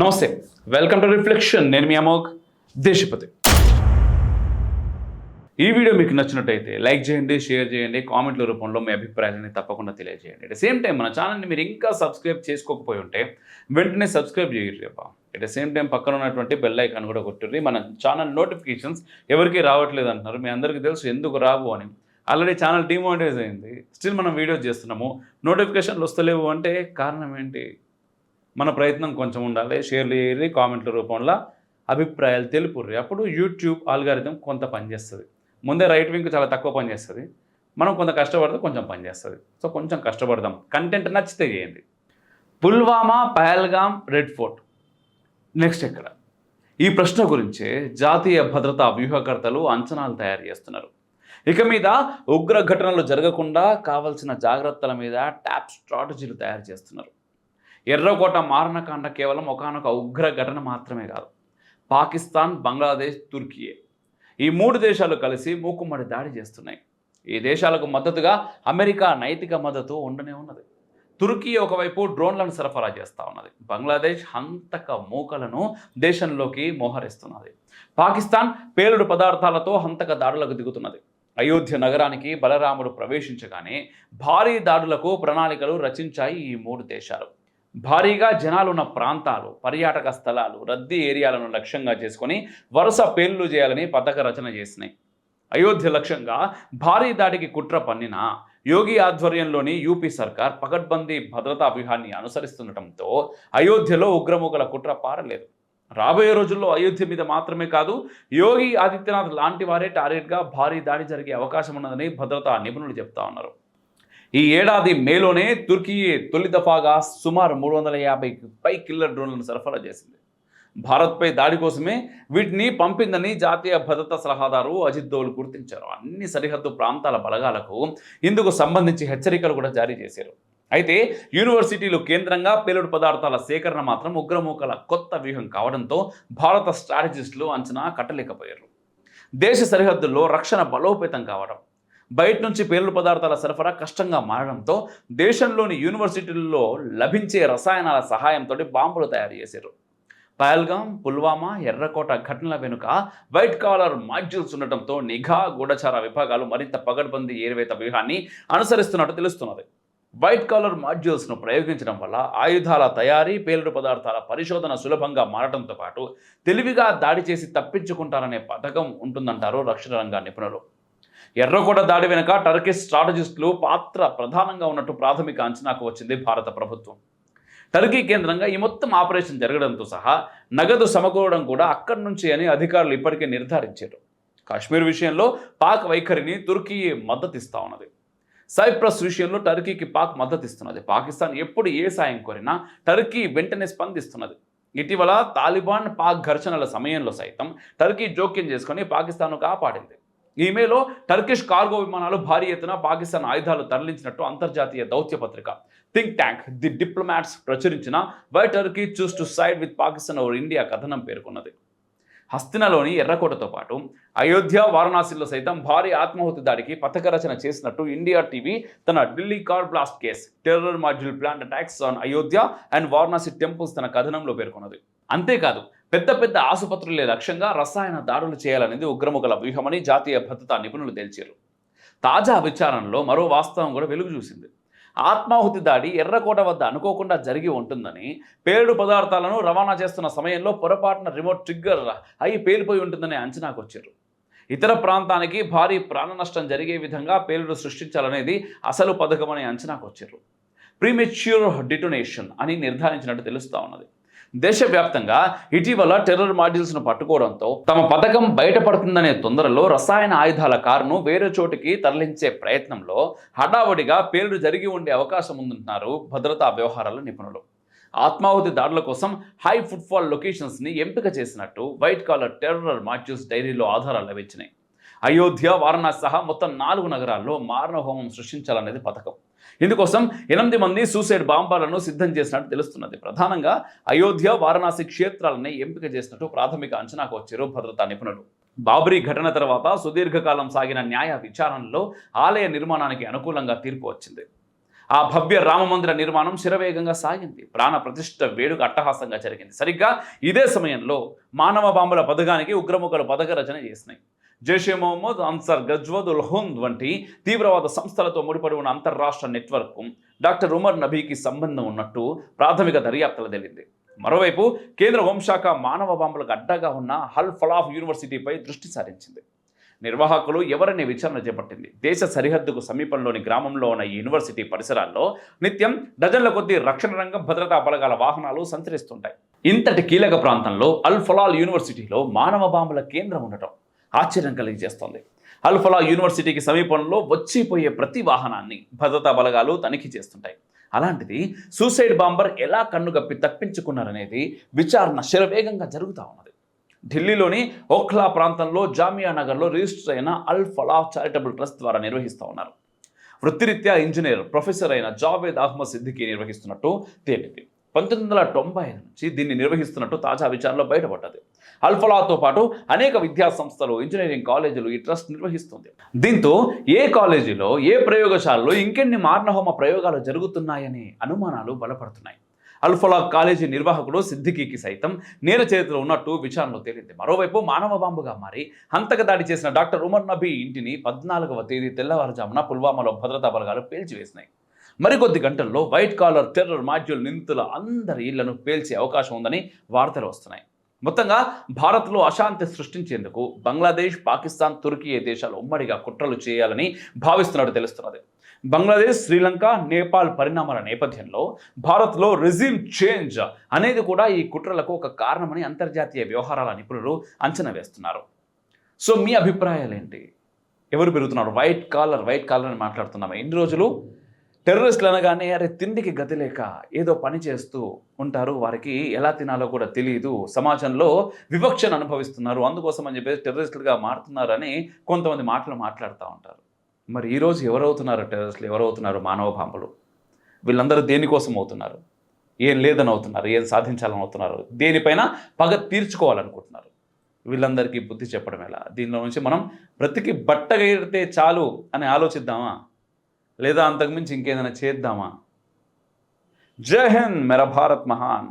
నమస్తే welcome to reflection. నేను మీ అమోక్ దేశపతి. ఈ వీడియో మీకు నచ్చినట్టయితే లైక్ చేయండి షేర్ చేయండి కామెంట్ల రూపంలో మీ అభిప్రాయాలని తప్పకుండా తెలియజేయండి. అట్ సేమ్ టైం మన ఛానల్ని మీరు ఇంకా సబ్స్క్రైబ్ చేసుకోకపోయి ఉంటే వెంటనే సబ్స్క్రైబ్ చేయరు రేపా అట్ సేమ్ టైం పక్కన ఉన్నటువంటి బెల్ ఐకాన్ కూడా కొట్టుంది మన ఛానల్ నోటిఫికేషన్స్ ఎవరికి రావట్లేదు అంటున్నారు. మీ అందరికీ తెలుసు ఎందుకు రావు అని. ఆల్రెడీ ఛానల్ డిమానిటైజ్ అయింది. స్టిల్ మనం వీడియోస్ చేస్తున్నాము. నోటిఫికేషన్లు వస్తలేవు అంటే కారణం ఏంటి? మన ప్రయత్నం కొంచెం ఉండాలి. షేర్లు చేయాలి కామెంట్ల రూపంలో అభిప్రాయాలు తెలుపుర్రి. అప్పుడు యూట్యూబ్ ఆల్గారిథం కొంత పనిచేస్తుంది ముందే రైట్ వింగ్ చాలా తక్కువ పనిచేస్తుంది మనం కొంత కష్టపడితే కొంచెం పనిచేస్తుంది సో కొంచెం కష్టపడదాం. కంటెంట్ నచ్చితే చేయండి. Pulwama Pahalgam Red Fort. Next ఎక్కడ? ఈ ప్రశ్న గురించే జాతీయ భద్రతా వ్యూహకర్తలు అంచనాలు తయారు చేస్తున్నారు. ఇక మీద ఉగ్ర ఘటనలు జరగకుండా కావలసిన జాగ్రత్తల మీద ట్యాప్ స్ట్రాటజీలు తయారు చేస్తున్నారు. ఎర్రకోట మారణకాండ కేవలం ఒకానొక ఉగ్ర ఘటన మాత్రమే కాదు. పాకిస్తాన్ బంగ్లాదేశ్ తుర్కియే. ఈ మూడు దేశాలు కలిసి మూకుమ్మడి దాడి చేస్తున్నాయి. ఈ దేశాలకు మద్దతుగా అమెరికా నైతిక మద్దతు ఉండనే ఉన్నది. తుర్కీ ఒకవైపు డ్రోన్లను సరఫరా చేస్తూ ఉన్నది. బంగ్లాదేశ్ హంతక మూకలను దేశంలోకి మోహరిస్తున్నది. పాకిస్తాన్ పేలుడు పదార్థాలతో హంతక దాడులకు దిగుతున్నది. అయోధ్య నగరానికి బలరాముడు ప్రవేశించగానే భారీ దాడులకు ప్రణాళికలు రచించాయి ఈ మూడు దేశాలు. భారీగా జనాలున్న ప్రాంతాలు పర్యాటక స్థలాలు రద్దీ ఏరియాలను లక్ష్యంగా చేసుకొని వరుస పేర్లు చేయాలని పథక రచన చేసినాయి. అయోధ్య లక్ష్యంగా భారీ దాడికి కుట్ర పన్నిన యోగి ఆధ్వర్యంలోని యూపీ సర్కార్ పకడ్బందీ భద్రతా వ్యూహాన్ని అనుసరిస్తుండటంతో అయోధ్యలో ఉగ్రముఖల కుట్ర పారలేదు. రాబోయే రోజుల్లో అయోధ్య మీద మాత్రమే కాదు యోగి ఆదిత్యనాథ్ లాంటి వారే టార్గెట్గా భారీ దాడి జరిగే అవకాశం ఉన్నదని భద్రతా నిపుణులు చెప్తా ఉన్నారు. ఈ ఏడాది మేలోనే తుర్కీ తొలి దఫాగా సుమారు మూడు వందల యాభై పై కిల్లర్ డ్రోన్లను సరఫరా చేసింది. భారత్పై దాడి కోసమే వీటిని పంపిందని జాతీయ భద్రతా సలహాదారు అజిత్ దోల్ గుర్తించారు. అన్ని సరిహద్దు ప్రాంతాల బలగాలకు ఇందుకు సంబంధించి హెచ్చరికలు కూడా జారీ చేశారు. అయితే యూనివర్సిటీలు కేంద్రంగా పేలుడు పదార్థాల సేకరణ మాత్రం ఉగ్రమూకల కొత్త వ్యూహం కావడంతో భారత స్ట్రాటజిస్టులు అంచనా కట్టలేకపోయారు. దేశ సరిహద్దుల్లో రక్షణ బలోపేతం కావడం బయట నుంచి పేలుడు పదార్థాల సరఫరా కష్టంగా మారడంతో దేశంలోని యూనివర్సిటీల్లో లభించే రసాయనాల సహాయంతో బాంబులు తయారు చేశారు. పహల్గాం పుల్వామా ఎర్రకోట ఘటనల వెనుక వైట్ కాలర్ మాడ్యూల్స్ ఉండటంతో నిఘా గూఢచార విభాగాలు మరింత పగడ్బందీ ఏరివేత వ్యూహాన్ని అనుసరిస్తున్నట్టు తెలుస్తున్నది. వైట్ కాలర్ మాడ్యూల్స్ను ప్రయోగించడం వల్ల ఆయుధాల తయారీ పేలుడు పదార్థాల పరిశోధన సులభంగా మారడంతో పాటు తెలివిగా దాడి చేసి తప్పించుకుంటారనే పథకం ఉంటుందంటారు రక్షణ రంగ నిపుణులు ఎర్రకోట దాడి వెనుక టర్కిష్ స్ట్రాటజిస్టులు పాత్ర ప్రధానంగా ఉన్నట్టు ప్రాథమిక అంచనాకు వచ్చింది భారత ప్రభుత్వం. టర్కీ కేంద్రంగా ఈ మొత్తం ఆపరేషన్ జరగడంతో సహా నగదు సమకూరడం కూడా అక్కడి నుంచి అని అధికారులు ఇప్పటికే నిర్ధారించారు. కాశ్మీర్ విషయంలో పాక్ వైఖరిని తుర్కీ మద్దతిస్తా ఉన్నది. సైప్రస్ విషయంలో టర్కీకి పాక్ మద్దతిస్తున్నది. పాకిస్తాన్ ఎప్పుడు ఏ సాయం కోరినా టర్కీ వెంటనే స్పందిస్తున్నది. ఇటీవల తాలిబాన్ పాక్ ఘర్షణల సమయంలో సైతం టర్కీ జోక్యం చేసుకొని పాకిస్తాన్ను కాపాడింది. ఈ మేలో టర్కిష్ కార్గో విమానాలు భారీ ఎత్తున పాకిస్తాన్ ఆయుధాలు తరలించినట్టు అంతర్జాతీయ దౌత్య పత్రిక థింక్ ట్యాంక్ ది డిప్లొమాట్స్ ప్రచురించిన why Turkey choose to side with Pakistan over India కథనం పేర్కొన్నది. హస్తినలోని ఎర్రకోటతో పాటు అయోధ్య వారణాసిలో సైతం భారీ ఆత్మాహుతి దాడికి పథక రచన చేసినట్టు ఇండియా టీవీ తన Delhi car blast case terror module plant attacks on Ayodhya and Varanasi temples తన కథనంలో పేర్కొన్నది. అంతేకాదు పెద్ద పెద్ద ఆసుపత్రులే లక్ష్యంగా రసాయన దాడులు చేయాలనేది ఉగ్రముఖల వ్యూహమని జాతీయ భద్రతా నిపుణులు తేల్చారు. తాజా విచారణలో మరో వాస్తవం కూడా వెలుగు చూసింది. ఆత్మాహుతి దాడి ఎర్రకోట వద్ద అనుకోకుండా జరిగి ఉంటుందని పేలుడు పదార్థాలను రవాణా చేస్తున్న సమయంలో పొరపాటున రిమోట్ ట్రిగ్గర్ అయి పేలిపోయి ఉంటుందని అంచనాకు వచ్చారు. ఇతర ప్రాంతానికి భారీ ప్రాణ నష్టం జరిగే విధంగా పేలుడు సృష్టించాలనేది అసలు పథకమని అంచనాకు వచ్చారు. ప్రీమెచ్యూర్ డిటోనేషన్ అని నిర్ధారించినట్టు తెలుస్తూ ఉన్నది. దేశవ్యాప్తంగా ఇటీవల టెర్రర్ మాడ్యూల్స్ను పట్టుకోవడంతో తమ పథకం బయటపడుతుందనే తొందరలో రసాయన ఆయుధాల కారును వేరే చోటికి తరలించే ప్రయత్నంలో హడావుడిగా పేలుడు జరిగి ఉండే అవకాశం ఉందంటున్నారు భద్రతా వ్యవహారాల నిపుణులు. ఆత్మాహుతి దాడుల కోసం హై ఫుట్ఫాల్ లొకేషన్స్ని ఎంపిక చేసినట్టు వైట్ కాలర్ టెర్రర్ మాడ్యూల్స్ డైరీలో ఆధారాలు లభించినాయి. అయోధ్య వారణాసి సహా మొత్తం నాలుగు నగరాల్లో మారణ హోమం సృష్టించాలనేది పథకం. ఇందుకోసం ఎనిమిది మంది సూసైడ్ బాంబాలను సిద్ధం చేసినట్టు తెలుస్తున్నది. ప్రధానంగా అయోధ్య వారణాసి క్షేత్రాలని ఎంపిక చేసినట్టు ప్రాథమిక అంచనాకు వచ్చారు భద్రతా నిపుణులు. బాబ్రీ ఘటన తర్వాత సుదీర్ఘకాలం సాగిన న్యాయ విచారణలో ఆలయ నిర్మాణానికి అనుకూలంగా తీర్పు వచ్చింది. ఆ భవ్య రామమందిర నిర్మాణం శిరవేగంగా సాగింది. ప్రాణ ప్రతిష్ట వేడుక అట్టహాసంగా జరిగింది. సరిగ్గా ఇదే సమయంలో మానవ బాంబుల పథకానికి ఉగ్రముఖుల పథక రచన చేసినాయి. జైషే మొహమ్మద్ అన్సర్ గజ్వద్ ఉల్ హుంద్ వంటి తీవ్రవాద సంస్థలతో ముడిపడి ఉన్న అంతర్రాష్ట్ర నెట్వర్క్ డాక్టర్ ఉమర్ నబీకి సంబంధం ఉన్నట్టు ప్రాథమిక దర్యాప్తులు తెలింది. మరోవైపు కేంద్ర హోంశాఖ మానవ బాంబులకు అడ్డగా ఉన్న హల్ ఫలాఫ్ యూనివర్సిటీపై దృష్టి సారించింది. నిర్వాహకులు ఎవరనే విచారణ చేపట్టింది? దేశ సరిహద్దుకు సమీపంలోని గ్రామంలో ఉన్న ఈ యూనివర్సిటీ పరిసరాల్లో నిత్యం డజన్ల కొద్దీ రక్షణ రంగం భద్రతా బలగాల వాహనాలు సంచరిస్తుంటాయి. ఇంతటి కీలక ప్రాంతంలో అల్ ఫలాల్ యూనివర్సిటీలో మానవ బాంబుల కేంద్రం ఉండటం ఆశ్చర్యం కలిగజేస్తోంది అల్ఫలా యూనివర్సిటీకి సమీపంలో వచ్చిపోయే ప్రతి వాహనాన్ని భద్రతా బలగాలు తనిఖీ చేస్తుంటాయి. అలాంటిది సూసైడ్ బాంబర్ ఎలా కన్నుగప్పి తప్పించుకున్నారనేది విచారణ శరవేగంగా జరుగుతూ ఉన్నది. ఢిల్లీలోని ఓఖ్లా ప్రాంతంలో జామియా నగర్లో రిజిస్టర్ అయిన అల్ చారిటబుల్ ట్రస్ట్ ద్వారా నిర్వహిస్తూ ఉన్నారు. వృత్తిరీత్యా ఇంజనీర్ ప్రొఫెసర్ అయిన జావేద్ అహ్మద్ సిద్దికి నిర్వహిస్తున్నట్టు తేలింది. పంతొమ్మిది వందల తొంభై నుంచి దీన్ని నిర్వహిస్తున్నట్టు తాజా విచారణలో బయటపడ్డది. అల్ఫలాతో పాటు అనేక విద్యా సంస్థలు ఇంజనీరింగ్ కాలేజీలు ఈ ట్రస్ట్ నిర్వహిస్తుంది. దీంతో ఏ కాలేజీలో ఏ ప్రయోగశాలలో ఇంకెన్ని మారణహోమ ప్రయోగాలు జరుగుతున్నాయనే అనుమానాలు బలపడుతున్నాయి. అల్ఫలా కాలేజీ నిర్వాహకుడు సిద్దికీకి సైతం నేర చేతిలో ఉన్నట్టు విచారణలో తేలింది. మరోవైపు మానవ బాంబుగా మారి హంతక దాడి చేసిన డాక్టర్ ఉమర్ నబీ ఇంటిని పద్నాలుగవ తేదీ తెల్లవారుజామున పుల్వామాలో భద్రతా బలగాలు పేల్చివేసినాయి. మరికొద్ది గంటల్లో వైట్ కాలర్ టెర్రర్ మాడ్యూల్ నిందితుల అందరి ఇళ్ళను పేల్చే అవకాశం ఉందని వార్తలు వస్తున్నాయి. మొత్తంగా భారత్లో అశాంతి సృష్టించేందుకు బంగ్లాదేశ్ పాకిస్తాన్ తుర్కీ దేశాలు ఉమ్మడిగా కుట్రలు చేయాలని భావిస్తున్నట్టు తెలుస్తున్నది. బంగ్లాదేశ్ శ్రీలంక నేపాల్ పరిణామాల నేపథ్యంలో భారత్లో రెజ్యూమ్ చేంజ్ అనేది కూడా ఈ కుట్రలకు ఒక కారణమని అంతర్జాతీయ వ్యవహారాల నిపుణులు అంచనా వేస్తున్నారు. సో మీ అభిప్రాయాలు ఏంటి ఎవరు పెరుగుతున్నారు? వైట్ కాలర్ వైట్ కాలర్ అని మాట్లాడుతున్నాము? ఎన్ని రోజులు? టెర్రరిస్టులు అనగానే అరే తిండికి గతి లేక ఏదో పని చేస్తూ ఉంటారు. వారికి ఎలా తినాలో కూడా తెలియదు సమాజంలో వివక్షను అనుభవిస్తున్నారు. అందుకోసం అని చెప్పేసి టెర్రరిస్టులుగా మారుతున్నారని కొంతమంది మాటలు మాట్లాడుతూ ఉంటారు. మరి ఈరోజు ఎవరవుతున్నారు టెర్రరిస్టులు? ఎవరవుతున్నారు మానవ బాంబులు వీళ్ళందరూ దేనికోసం అవుతున్నారు? ఏం లేదని అవుతున్నారు? ఏం సాధించాలని అవుతున్నారు? దేనిపైన పగ తీర్చుకోవాలనుకుంటున్నారు? వీళ్ళందరికీ బుద్ధి చెప్పడం ఎలా? దీనిలో నుంచి మనం బ్రతికి బట్టగైతే చాలు అని ఆలోచిద్దామా? లేదా అంతకుమించి ఇంకేదైనా చేద్దామా జై హింద్ మెరా భారత్ మహాన్